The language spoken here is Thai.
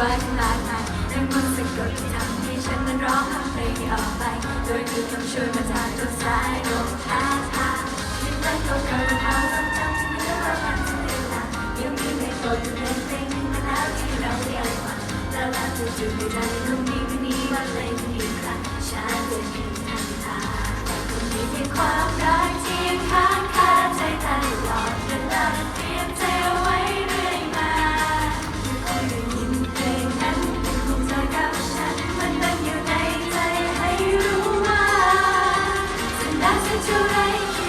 รักมากมายนั่นมันสะกดที่ทำให้ฉันนั้นร้องเพลงนี้ออกไป โดยคือคำช่วยมาจากต้นสายลมพัดพาที่มันเก่าๆเราทรงจำที่เมื่อเราผ่านถึงเวลายังมีในโปรดเพลงเพลงหนึ่งมาแล้วที่เราได้อ่านฟังแล้วแล้วจู่ๆในใจคนนี้คนนี้ว่าเพลงนี้ครั้งฉันจะมีทางทางแต่คนนี้เพียงความรัก to you